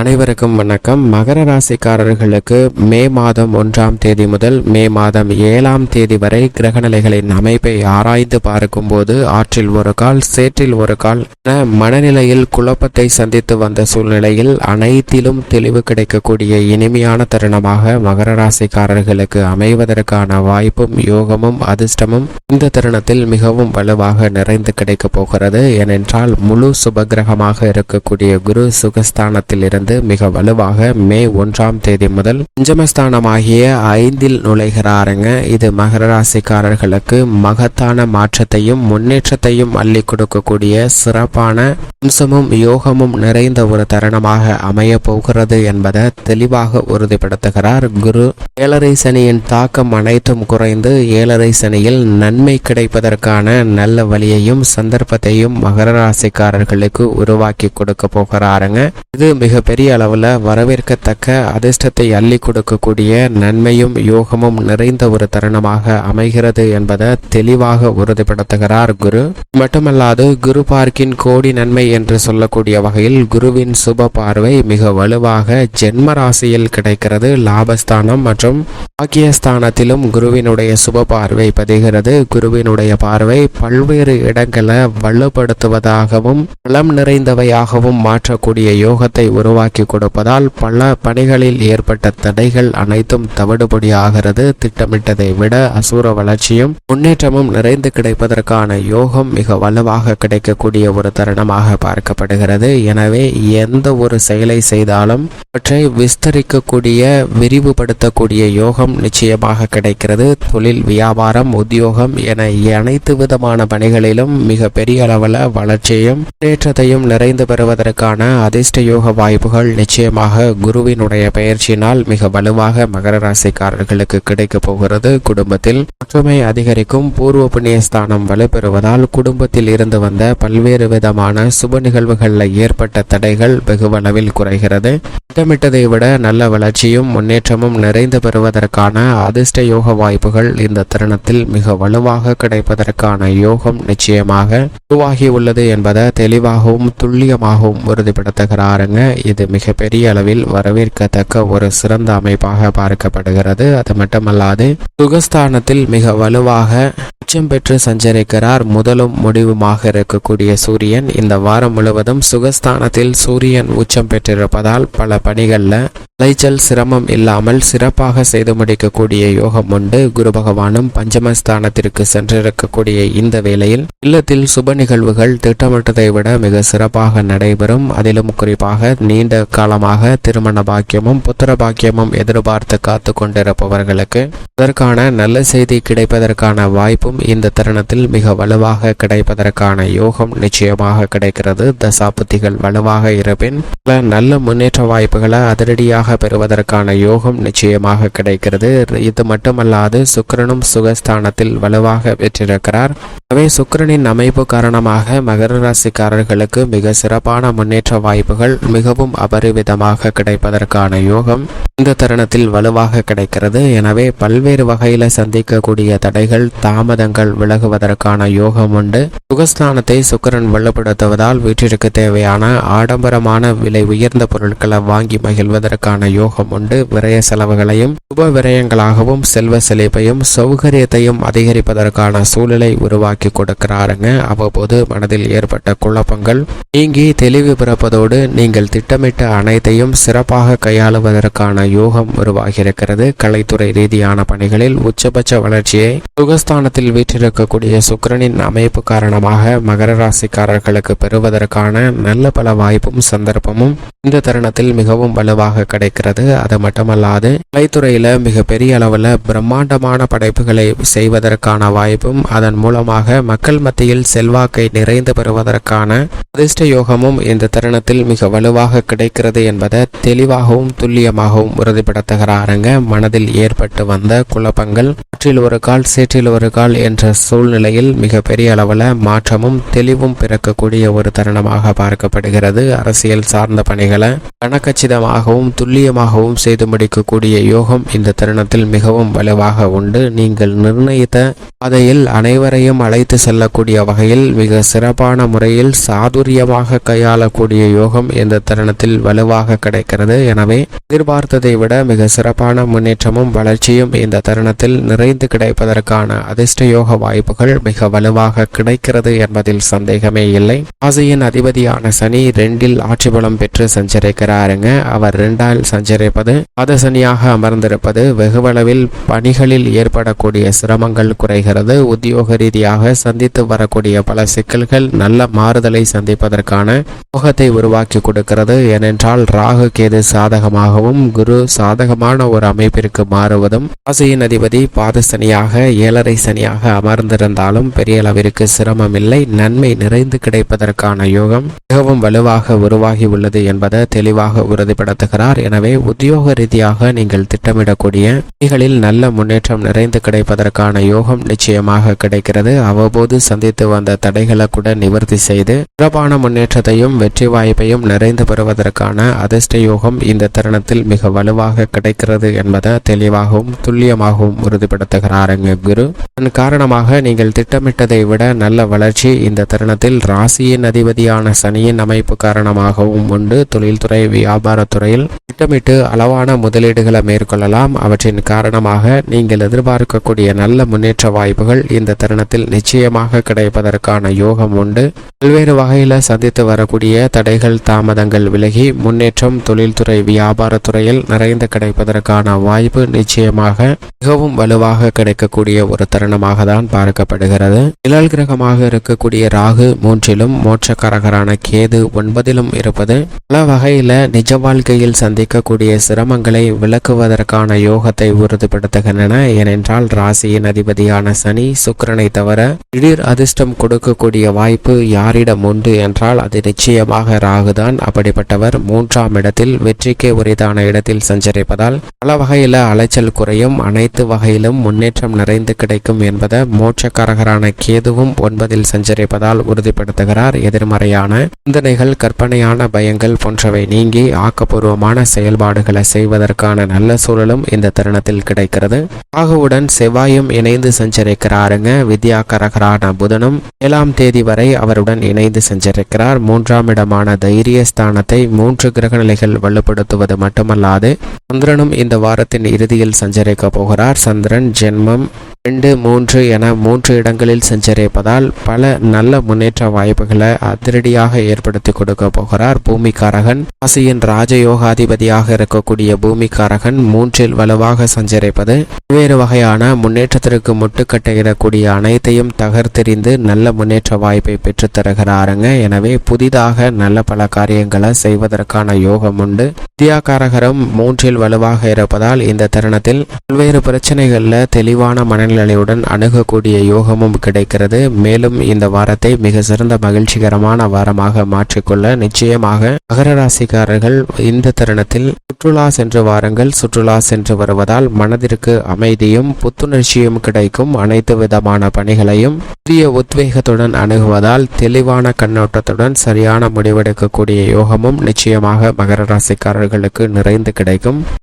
அனைவருக்கும் வணக்கம். மகர ராசிக்காரர்களுக்கு மே மாதம் ஒன்றாம் தேதி முதல் மே மாதம் ஏழாம் தேதி வரை கிரகநிலைகளின் அமைப்பை ஆராய்ந்து பார்க்கும்போது ஆற்றில் ஒரு கால் சேற்றில் ஒரு கால் என மனநிலையில் குழப்பத்தை சந்தித்து வந்த சூழ்நிலையில் அனைத்திலும் தெளிவு கிடைக்கக்கூடிய இனிமையான தருணமாக மகர ராசிக்காரர்களுக்கு அமைவதற்கான வாய்ப்பும் யோகமும் அதிர்ஷ்டமும் இந்த தருணத்தில் மிகவும் வலுவாக நிறைந்து கிடைக்கப் போகிறது. ஏனென்றால் முழு சுபகிரகமாக இருக்கக்கூடிய குரு சுகஸ்தானத்தில் இருந்து மிக வலுவாக மே ஒன்றாம் தேதி முதல் பஞ்சமஸ்தானமாகிய ஐந்தில் நுழைகிறாருங்க. இது மகர ராசிக்காரர்களுக்கு மகத்தான மாற்றத்தையும் முன்னேற்றத்தையும் அள்ளி கொடுக்கக்கூடிய சிறப்பான அம்சமும் யோகமும் நிறைந்த ஒரு தருணமாக அமைய போகிறது என்பதை தெளிவாக உறுதிப்படுத்துகிறார் குரு. ஏழரை சனியின் தாக்கம் அனைத்தும் குறைந்து ஏழரை சனியில் நன்மை கிடைப்பதற்கான நல்ல வழியையும் சந்தர்ப்பத்தையும் மகர ராசிக்காரர்களுக்கு உருவாக்கி கொடுக்க போகிறாருங்க. இது மிகப்பெரிய அளவில் வரவேற்கத்தக்க அதிர்ஷ்டத்தை அள்ளி கொடுக்கக்கூடிய நன்மையும் யோகமும் நிறைந்த ஒரு தருணமாக அமைகிறது என்பதை தெளிவாக உறுதிப்படுத்துகிறார் குரு. மட்டுமல்லாது குரு பார்க்கின் கோடி நன்மை என்று சொல்லக்கூடிய வகையில் குருவின் சுப பார்வை மிக வலுவாக ஜென்ம ராசியில் கிடைக்கிறது. லாபஸ்தானம் மற்றும் பாக்கியஸ்தானத்திலும் குருவினுடைய சுப பார்வை பதிகிறது. குருவினுடைய பார்வை பல்வேறு இடங்களை வலுப்படுத்துவதாகவும் பலம் நிறைந்தவையாகவும் மாற்றக்கூடிய யோகத்தை உருவாக்கி கொடுப்பதால் பல பணிகளில் ஏற்பட்ட தடைகள் அனைத்தும் தவிடுபடியாகிறது. திட்டமிட்டதை விட அசூர வளர்ச்சியும் முன்னேற்றமும் நிறைந்து கிடைப்பதற்கான யோகம் மிக வலுவாக கிடைக்கக்கூடிய ஒரு தருணமாக பார்க்கப்படுகிறது. எனவே எந்த ஒரு செயலை செய்தாலும் அவற்றை விஸ்தரிக்கக்கூடிய விரிவுபடுத்தக்கூடிய யோகம் நிச்சயமாக கிடைக்கிறது. தொழில் வியாபாரம் உத்தியோகம் என அனைத்து விதமான பணிகளிலும் மிக பெரிய அளவில் வளர்ச்சியும் முன்னேற்றத்தையும் நிறைந்து பெறுவதற்கான அதிர்ஷ்ட யோக வாய்ப்பு வாய்ப்புகள் நிச்சயமாக குருவினுடைய பயிற்சியினால் மிக வலுவாக மகர ராசிக்காரர்களுக்கு கிடைக்க போகிறது. குடும்பத்தில் ஒற்றுமை அதிகரிக்கும். பூர்வ புண்ணிய ஸ்தானம் வலுப்பெறுவதால் குடும்பத்தில் இருந்து வந்த பல்வேறு விதமான சுப நிகழ்வுகளில் ஏற்பட்ட தடைகள் வெகுவளவில் குறைகிறது. திட்டமிட்டதை விட நல்ல வளர்ச்சியும் முன்னேற்றமும் நிறைந்து பெறுவதற்கான அதிர்ஷ்ட யோக வாய்ப்புகள் இந்த தருணத்தில் மிக வலுவாக கிடைப்பதற்கான யோகம் நிச்சயமாக உருவாகி உள்ளது என்பதை தெளிவாகவும் துல்லியமாகவும் உறுதிப்படுத்துகிறாருங்க. இது மிகப்பெரிய அளவில் வரவேற்கத்தக்க ஒரு சிறந்த அமைப்பாக பார்க்கப்படுகிறது. அது மட்டுமல்லாது சுகஸ்தானத்தில் மிக வலுவாக உச்சம் பெற்று சஞ்சரிக்கிறார். முதலும் முடிவுமாக இருக்கக்கூடிய சூரியன் இந்த வாரம் முழுவதும் சுகஸ்தானத்தில் சூரியன் உச்சம் பெற்றிருப்பதால் பல பணிகளில் அலைச்சல் சிரமம் இல்லாமல் சிறப்பாக செய்து முடிக்கக்கூடிய யோகம் உண்டு. குரு பகவானும் பஞ்சமஸ்தானத்திற்கு சென்றிருக்கக்கூடிய இந்த வேளையில் இல்லத்தில் சுப நிகழ்வுகள் திட்டமிட்டதை விட மிக சிறப்பாக நடைபெறும். அதிலும் குறிப்பாக நீண்ட காலமாக திருமண பாக்கியமும் புத்திர பாக்கியமும் எதிர்பார்த்து காத்து கொண்டிருப்பவர்களுக்கு அதற்கான நல்ல செய்தி கிடைப்பதற்கான வாய்ப்பும் இந்த தருணத்தில் மிக வலுவாக கிடைப்பதற்கான யோகம் நிச்சயமாக கிடைக்கிறது. தசாபுத்திகள் வலுவாக இருப்பின் பல நல்ல முன்னேற்ற வாய்ப்புகளை அதிரடியாக பெறுவதற்கான யோகம் நிச்சயமாக கிடைக்கிறது. இது மட்டுமல்லாது சுக்கிரனும் சுகஸ்தானத்தில் வலுவாக பெற்றிருக்கிறார். எனவே சுக்கரனின் அமைப்பு காரணமாக மகர ராசிக்காரர்களுக்கு மிக சிறப்பான முன்னேற்ற வாய்ப்புகள் மிகவும் அபரிவிதமாக கிடைப்பதற்கான யோகம் இந்த தருணத்தில் வலுவாக கிடைக்கிறது. எனவே பல்வேறு வகையில சந்திக்கக்கூடிய தடைகள் தாமதங்கள் விலகுவதற்கான யோகம் உண்டு. சுகஸ்தானத்தை சுக்கரன் வலுப்படுத்துவதால் வீட்டிற்கு தேவையான ஆடம்பரமான விலை உயர்ந்த பொருட்களை வாங்கி மகிழ்வதற்கான யோகம் உண்டு. விரய செலவுகளையும் சுப விரயங்களாகவும் செல்வ செழிப்பையும் சௌகரியத்தையும் அதிகரிப்பதற்கான சூழலை உருவாக்கி கொடுக்கிறாருங்க. அவ்வப்போது மனதில் ஏற்பட்ட குழப்பங்கள் நீங்கி தெளிவு பிறப்பதோடு நீங்கள் திட்டமிட்ட அனைத்தையும் சிறப்பாக கையாளுவதற்கான யோகம் உருவாகியிருக்கிறது. கலைத்துறை ரீதியான பணிகளில் உச்சபட்ச வளர்ச்சியை சுகஸ்தானத்தில் வீற்றிருக்கக்கூடிய சுக்கரனின் அமைப்பு காரணமாக மகர ராசிக்காரர்களுக்கு பெறுவதற்கான நல்ல பல வாய்ப்பும் சந்தர்ப்பமும் இந்த தருணத்தில் மிகவும் வலுவாக கிடைக்கிறது. அது மட்டுமல்லாது கலைத்துறையில மிக பெரிய அளவில் பிரம்மாண்டமான படைப்புகளை செய்வதற்கான வாய்ப்பும் அதன் மூலமாக மக்கள் மத்தியில் செல்வாக்கை நிறைந்து பெறுவதற்கான அதிர்ஷ்ட யோகமும் இந்த தருணத்தில் மிக வலுவாக கிடைக்கிறது என்பதை தெளிவாகவும் துல்லியமாகவும் உறுதிப்படுத்துகிறாருங்க. மனதில் ஏற்பட்டு வந்த குழப்பங்கள் ஆற்றில் ஒரு கால் சேற்றில் ஒரு கால் என்ற சூழ்நிலையில் மிக பெரிய அளவில் மாற்றமும் தெளிவும் பிறக்கக்கூடிய ஒரு தருணமாக பார்க்கப்படுகிறது. அரசியல் சார்ந்த பணிகளை கணக்கச்சிதமாகவும் துல்லியமாகவும் செய்து முடிக்கக்கூடிய யோகம் இந்த தருணத்தில் மிகவும் வலுவாக உண்டு. நீங்கள் நிர்ணயித்த பாதையில் அனைவரையும் அழைத்து செல்லக்கூடிய வகையில் மிக சிறப்பான முறையில் சாதுரியமாக கையாளக்கூடிய யோகம் இந்த தருணத்தில் வலுவாக கிடைக்கிறது. எனவே எதிர்பார்த்ததை விட மிக சிறப்பான முன்னேற்றமும் வளர்ச்சியும் இந்த தருணத்தில் விரைந்து கிடைப்பதற்கான அதிர்ஷ்ட யோக வாய்ப்புகள் மிக வலுவாக கிடைக்கிறது என்பதில் சந்தேகமே இல்லை. ராசியின் அதிபதியான சனி ரெண்டில் ஆட்சி பலம் பெற்று சஞ்சரிக்கிறாருங்க. அவர் ரெண்டால் சஞ்சரிப்பது பாத சனியாக அமர்ந்திருப்பது வெகுவளவில் பணிகளில் ஏற்படக்கூடிய சிரமங்கள் குறைகிறது. உத்தியோக ரீதியாக சந்தித்து வரக்கூடிய பல சிக்கல்கள் நல்ல மாறுதலை சந்திப்பதற்கான முகத்தை உருவாக்கி கொடுக்கிறது. ஏனென்றால் ராகு கேது சாதகமாகவும் குரு சாதகமான ஒரு அமைப்பிற்கு மாறுவதும் ராசியின் அதிபதி பாத சனியாக ஏழரை சனியாக அமர்ந்திருந்தாலும் பெரிய அளவிற்கு சிரமம் இல்லை நன்மை நிறைந்து கிடைப்பதற்கான யோகம் மிகவும் வலுவாக உருவாகி உள்ளது என்பதை தெளிவாக உறுதிப்படுத்துகிறார். எனவே உத்தியோக ரீதியாக நீங்கள் திட்டமிடக்கூடிய பணிகளில் நல்ல முன்னேற்றம் நிறைந்து கிடைப்பதற்கான யோகம் நிச்சயமாக கிடைக்கிறது. அவ்வப்போது சந்தித்து வந்த தடைகளை கூட நிவர்த்தி செய்து சிறப்பான முன்னேற்றத்தையும் வெற்றி வாய்ப்பையும் நிறைந்து பெறுவதற்கான அதிர்ஷ்ட யோகம் இந்த தருணத்தில் மிக வலுவாக கிடைக்கிறது என்பதை தெளிவாகவும் துல்லியமாகவும் உறுதிப்படுத்துகிறாருங்க குரு. அதன் காரணமாக நீங்கள் திட்டமிட்டதை விட நல்ல வளர்ச்சி இந்த தருணத்தில் ராசியின் அதிபதியான சனியின் அமைப்பு காரணமாகவும் உண்டு. தொழில்துறை வியாபாரத்துறையில் திட்டமிட்டு அளவான முதலீடுகளை மேற்கொள்ளலாம். அவற்றின் காரணமாக நீங்கள் எதிர்பார்க்கக்கூடிய நல்ல முன்னேற்ற வாய்ப்புகள் இந்த தருணத்தில் நிச்சயமாக கிடைப்பதற்கான யோகம் உண்டு. பல்வேறு வகையில் சந்தித்து வரக்கூடிய தடைகள் தாமதங்கள் விலகி முன்னேற்றம் தொழில்துறை வியாபாரத்துறையில் நிறைந்து கிடைப்பதற்கான வாய்ப்பு நிச்சயமாக மிகவும் வலுவாக கிடைக்கக்கூடிய ஒரு தருணமாக தான் பார்க்கப்படுகிறது. நிழல் கிரகமாக இருக்கக்கூடிய ராகு மூன்றிலும் மோட்சக்காரகரான கேது ஒன்பதிலும் இருப்பது பல வகையில நிஜ வாழ்க்கையில் சந்திக்கக்கூடிய சிரமங்களை விளக்குவதற்கான யோகத்தை உறுதிப்படுத்துகின்றன. ஏனென்றால் ராசியின் அதிபதியான சனி சுக்கரனை தவிர திடீர் அதிர்ஷ்டம் கொடுக்கக்கூடிய வாய்ப்பு யாரிடம் உண்டு என்றால் அது நிச்சயமாக ராகுதான். அப்படிப்பட்டவர் மூன்றாம் இடத்தில் வெற்றிக்கு உரிதான இடத்தில் சஞ்சரிப்பதால் பல வகையில அலைச்சல் குறையும். அனைத்து வகையிலும் முன்னேற்றம் நிறைந்து கிடைக்கும் என்பதை மோட்சக்காரகரான கேதுவும் ஒன்பதில் சஞ்சரிப்பதால் உறுதிப்படுத்துகிறார். எதிர்மறையான சிந்தனைகள் கற்பனையான பயங்கள் போன்றவை நீங்கி ஆக்கப்பூர்வமான செயல்பாடுகளை செய்வதற்கான நல்ல சூழலும் இந்த தருணத்தில் கிடைக்கிறது. ராகுவுடன் செவ்வாயும் இணைந்து சஞ்சரிக்கிறாருங்க. வித்யாகரகரான புதனும் ஏழாம் தேதி வரை அவருடன் இணைந்து சஞ்சரிக்கிறார். மூன்றாம் இடமான தைரிய ஸ்தானத்தை மூன்று கிரகநிலைகள் வலுப்படுத்துவது மட்டுமல்லாது சந்திரனும் இந்த வாரத்தின் இறுதியில் சஞ்சரிக்க போகிறார். சந்திரன் Jen ரெண்டு மூன்று என மூன்று இடங்களில் சஞ்சரிப்பதால் பல நல்ல முன்னேற்ற வாய்ப்புகளை அதிரடியாக ஏற்படுத்தி கொடுக்க போகிறார் பூமிக்காரகன். ராசியின் ராஜயோகாதிபதியாக இருக்கக்கூடிய பூமிக்காரகன் மூன்றில் வலுவாக சஞ்சரிப்பது பல்வேறு வகையான முன்னேற்றத்திற்கு முட்டுக்கட்டையிடக்கூடிய அனைத்தையும் தகர்த்தெறிந்து நல்ல முன்னேற்ற வாய்ப்பை பெற்றுத்தருகிறாருங்க எனவே புதிதாக நல்ல பல காரியங்களை செய்வதற்கான யோகம் உண்டு. வித்யாகாரகரும் மூன்றில் வலுவாக இருப்பதால் இந்த தருணத்தில் பல்வேறு பிரச்சனைகளில் தெளிவான மன மனநிலையுடன் அணுகக்கூடிய யோகமும் கிடைக்கிறது. மேலும் இந்த வாரத்தை மிக சிறந்த மகிழ்ச்சிகரமான வாரமாக மாற்றிக்கொள்ள நிச்சயமாக மகர ராசிக்காரர்கள் இந்த தருணத்தில் சுற்றுலா சென்று வாருங்கள். சுற்றுலா சென்று வருவதால் மனதிற்கு அமைதியும் புத்துணர்ச்சியும் கிடைக்கும். அனைத்து விதமான பணிகளையும் புதிய உத்வேகத்துடன் அணுகுவதால் தெளிவான கண்ணோட்டத்துடன் சரியான முடிவெடுக்கக்கூடிய யோகமும் நிச்சயமாக மகர ராசிக்காரர்களுக்கு நிறைந்து கிடைக்கும்.